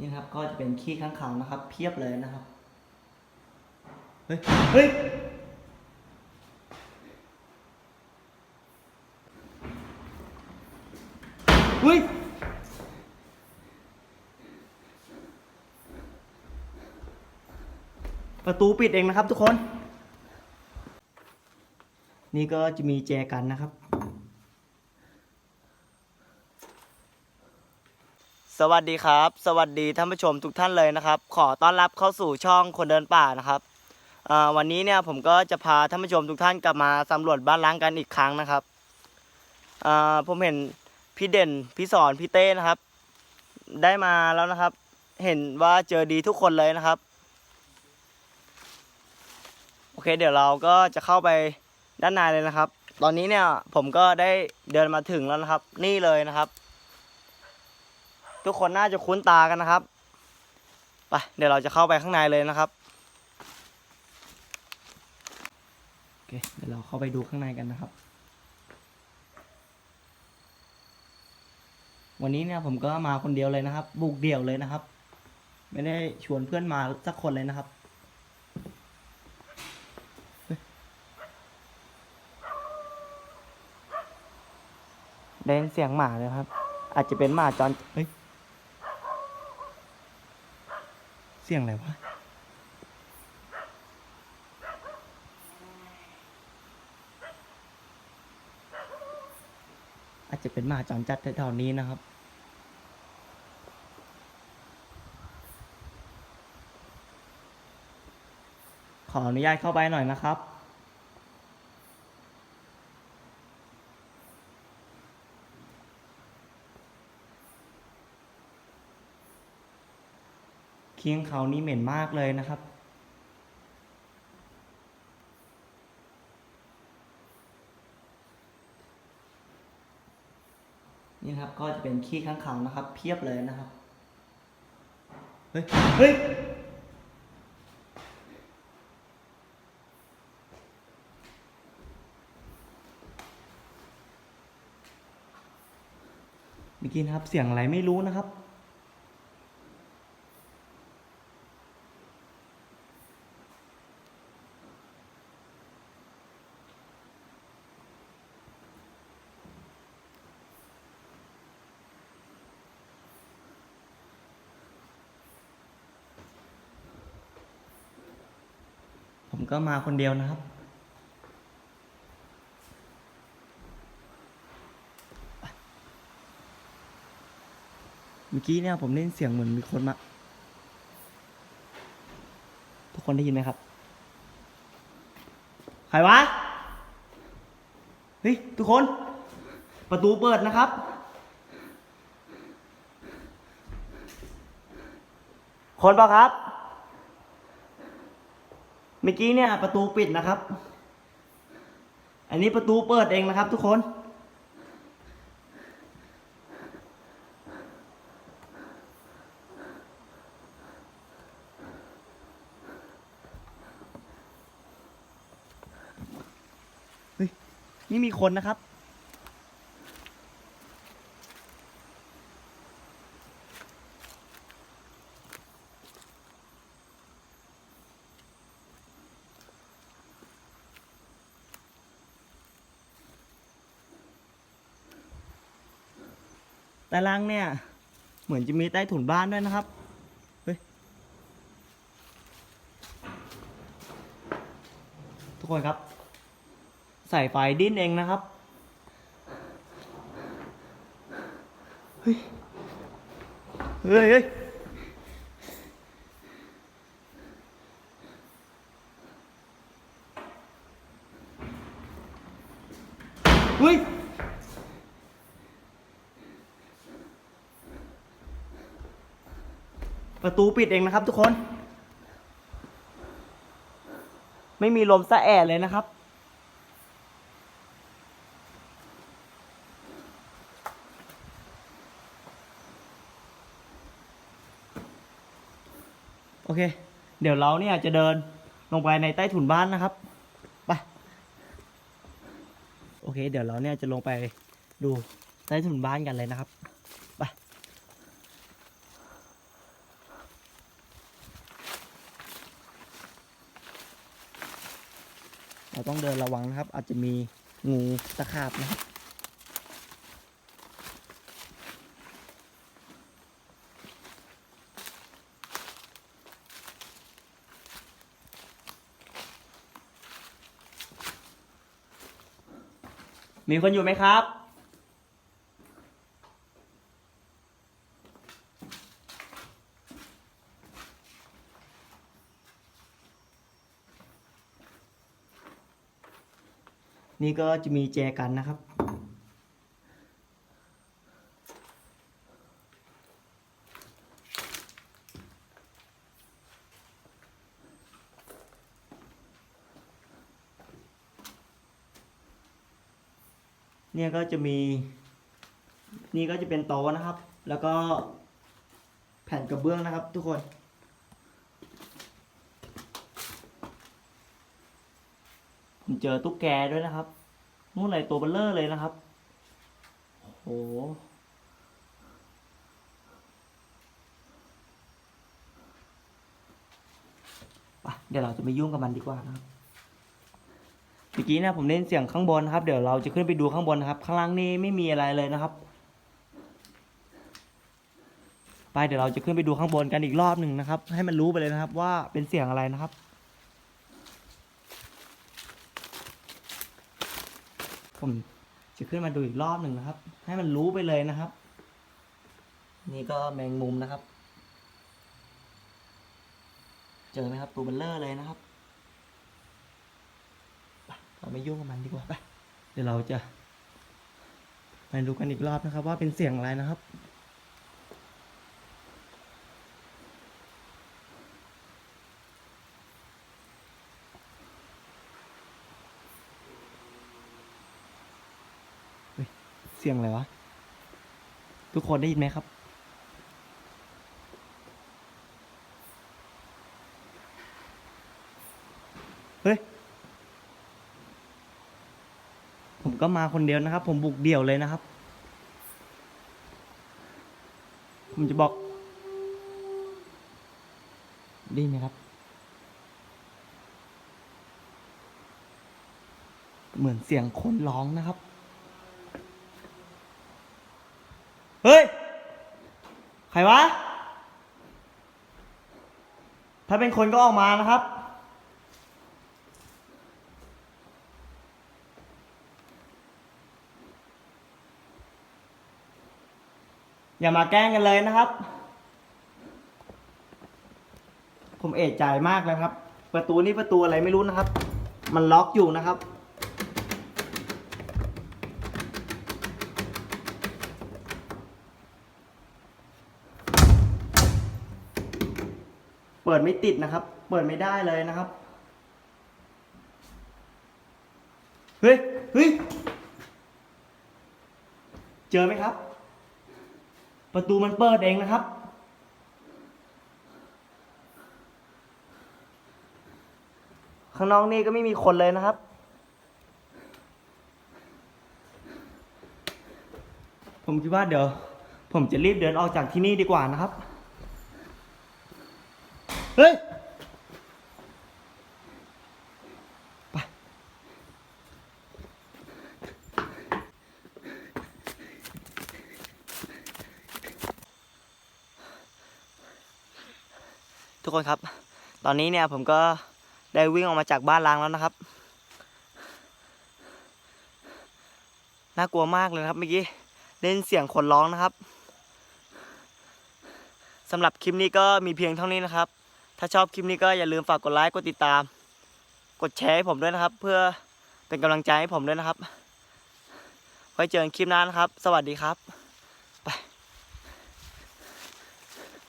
นี่ครับก็จะเป็นขี้ข้างขาวนะครับ เพียบเลยนะครับ เฮ้ย เฮ้ย เฮ้ยประตูปิดเองนะครับทุกคน นี่ก็จะมีแจกันนะครับ สวัสดีครับ สวัสดีท่านผู้ชมทุกท่านเลยนะครับ ขอต้อนรับเข้าสู่ช่องคนเดินป่านะครับวันนี้เนี่ยผมก็จะพาท่านผู้ชมทุกท่านกลับมาสำรวจบ้านล้างกันอีกครั้งนะครับผมเห็นพี่เด่นพี่สอนพี่เต้นะครับ ได้มาแล้วนะครับ เห็นว่าเจอดีทุกคนเลยนะครับโอเค เดี๋ยวเราก็จะเข้าไปด้านในเลยนะครับ ตอนนี้เนี่ยผมก็ได้เดินมาถึงแล้วนะครับ นี่เลยนะครับ ทุกคนน่าจะคุ้นตากันนะครับไปเดี๋ยวเราจะเข้าไปข้างในเลยนะครับโอเคเดี๋ยวเราเข้าไปดูข้างในกันนะครับ วันนี้เนี่ยผมก็มาคนเดียวเลยนะครับ บุกเดี่ยวเลยนะครับ ไม่ได้ชวนเพื่อนมาสักคนเลยนะครับได้ยินเสียงหมาเลยครับ อาจจะเป็นหมาจรเฮ้ย เสียงอะไรวะ อาจจะเป็นหมาจรจัดแถวๆนี้นะครับขออนุญาตเข้าไปหน่อยนะครับ เคียงเขานี่เหม็นมากเลยนะครับ นี่ครับก็จะเป็นขี้ข้างขาวนะครับ เพียบเลยนะครับ เฮ้ย เฮ้ยเมื่อกี้นะครับเสียงอะไรไม่รู้นะครับ ผมก็มาคนเดียวนะครับ เมื่อกี้เนี่ยผมได้ยินเสียงเหมือนมีคนมา ทุกคนได้ยินไหมครับ ใครวะ เฮ้ย ทุกคน ประตูเปิดนะครับ คนเปล่าครับ เมื่อกี้เนี่ยประตูปิดนะครับ อันนี้ประตูเปิดเองนะครับ ทุกคน นี่มีคนนะครับ แต่ล่างเนี่ย เหมือนจะมีใต้ถุนบ้านด้วยนะครับเฮ้ยทุกคนครับ ใส่ไฟดิ้นเองนะครับเฮ้ยเฮ้ยเฮ้ยเฮ้ย ประตูปิดเองนะครับทุกคน ไม่มีลมสะแอดเลยนะครับ โอเค เดี๋ยวเราเนี่ยจะเดินลงไปในใต้ถุนบ้านนะครับไปโอเค เดี๋ยวเราเนี่ยจะลงไปดูใต้ถุนบ้านกันเลยนะครับ เราต้องเดินระวังนะครับ อาจจะมีงูตะขาบนะครับมีคนอยู่ไหมครับ นี่ก็จะมีแจกันนะครับ เนี่ยก็จะมี นี่ก็จะเป็นโต๊ะนะครับ แล้วก็แผ่นกระเบื้องนะครับทุกคน ผม เจอตุ๊กแกด้วยนะครับนู่นเลยตัวเบลเลอร์เลยนะครับโอ้โหเดี๋ยวเราจะไม่ยุ่งกับมันดีกว่านะครับเมื่อกี้นะผมเล่นเสียงข้างบนนะครับ เดี๋ยวเราจะขึ้นไปดูข้างบนนะครับ ข้างล่างนี่ไม่มีอะไรเลยนะครับ ไปเดี๋ยวเราจะขึ้นไปดูข้างบนกันอีกรอบหนึ่งนะครับ ให้มันรู้ไปเลยนะครับ ว่าเป็นเสียงอะไรนะครับ ผมจะขึ้นมาดูอีกรอบหนึ่งนะครับ ให้มันรู้ไปเลยนะครับ นี่ก็แมงมุมนะครับ เจอไหมครับตัวเบลเลอร์เลยนะครับเราไม่ยุ่งกับมันดีกว่าไปเดี๋ยวเราจะไปดูกันอีกรอบนะครับ ว่าเป็นเสียงอะไรนะครับ เสียงอะไรวะ ทุกคนได้ยินไหมครับ เฮ้ย ผมก็มาคนเดียวนะครับ ผมบุกเดี่ยวเลยนะครับ ผมจะบอก ไดีไหมครับ เหมือนเสียงคนร้องนะครับ เฮ้ย ใครวะ ถ้าเป็นคนก็ออกมานะครับ อย่ามาแกล้งกันเลยนะครับ ผมเอะใจมากเลยครับ ประตูนี้ประตูอะไรไม่รู้นะครับ มันล็อกอยู่นะครับ ปิดไม่ติดนะครับ เปิดไม่ได้เลยนะครับ เฮ้ย เฮ้ย เจอไหมครับ ประตูมันเปิดเองนะครับ ข้างนอกนี่ก็ไม่มีคนเลยนะครับ ผมคิดว่าเดี๋ยว ผมจะรีบเดินออกจากที่นี่ดีกว่านะครับ ฮ้ย ไป ทุกคนครับ ตอนนี้เนี่ยผมก็ได้วิ่งออกมาจากบ้านล้างแล้วนะครับ น่ากลัวมากเลยครับเมื่อกี้ได้ยินเสียงคนร้องนะครับสำหรับคลิปนี้ก็มีเพียงเท่านี้นะครับ ถ้าชอบคลิปนี้ก็อย่าลืมฝากกดไลค์กดติดตาม กดแชร์ให้ผมด้วยนะครับ เพื่อเป็นกำลังใจให้ผมด้วยนะครับ ไว้เจอกันคลิปหน้านะครับ สวัสดีครับ